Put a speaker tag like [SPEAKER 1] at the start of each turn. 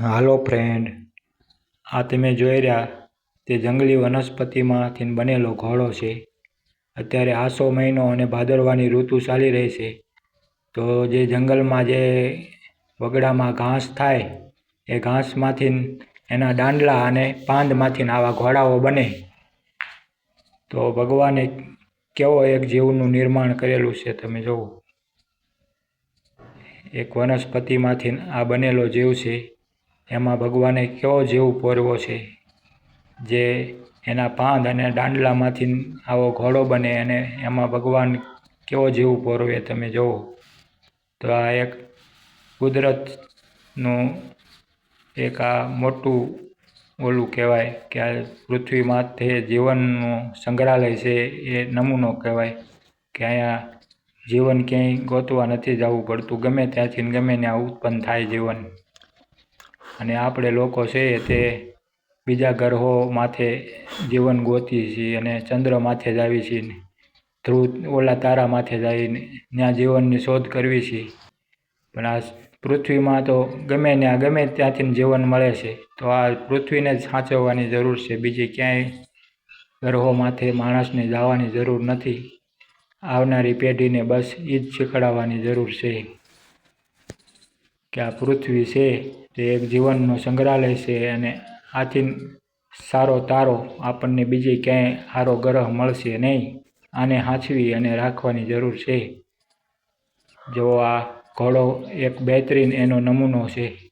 [SPEAKER 1] હાલો friend આ તમે જોઈ રહ્યા, તે જંગલી વનસ્પતિમાંથી બનેલો ઘોડો છે. અત્યારે આસો મહિનો અને ભાદરવાની ઋતુ ચાલી રહી છે. તો જે જંગલમાં જે વગડામાં ઘાસ થાય, એ ઘાસમાંથી એના દાંડલા અને પાંદમાંથી આવા ઘોડાઓ બને. તો ભગવાને કેવો એક જીવનું નિર્માણ કરેલું છે તમે જુઓ એક વનસ્પતિમાંથી આ બનેલો જીવ છે. એમાં ભગવાને કયો જેવું પોરવો છે, જે એના પાંદ અને દાંડલામાંથી આવો ઘોડો બને અને એમાં ભગવાન કેવો જેવું પોરવે તમે જુઓ તો આ એક કુદરતનું એક આ મોટું ઓલું કહેવાય કે આ પૃથ્વી માથે જીવનનું સંગ્રહાલય છે, એ નમૂનો કહેવાય કે અહીંયા જીવન ક્યાંય ગોતવા નથી જવું પડતું, ગમે ત્યાંથી ગમે ત્યાં ઉત્પન્ન થાય જીવન. અને આપણે લોકો છે તે બીજા ગ્રહો માથે જીવન ગોતીએ છીએ અને ચંદ્ર માથે જ આવી છીએ ધ્રુવ ઓલા તારા માથે જઈને ત્યાં જીવનની શોધ કરવી છે. પણ આ પૃથ્વીમાં તો ગમે ત્યાં, ગમે ત્યાંથી જીવન મળે છે, તો આ પૃથ્વીને જ સાચવવાની જરૂર છે. બીજી ક્યાંય ગ્રહો માથે માણસને જવાની જરૂર નથી. આવનારી પેઢીને બસ એ જ શીખડાવવાની જરૂર છે. કે આ પૃથ્વી છે તે એક જીવનનો સંગ્રહાલય છે અને આથી સારો તારો આપણને બીજે ક્યાંય સારો ગ્રહ મળશે નહીં. આને હાંચવી અને રાખવાની જરૂર છે. જો આ ઘોડો એક બહેતરીન એનો નમૂનો છે.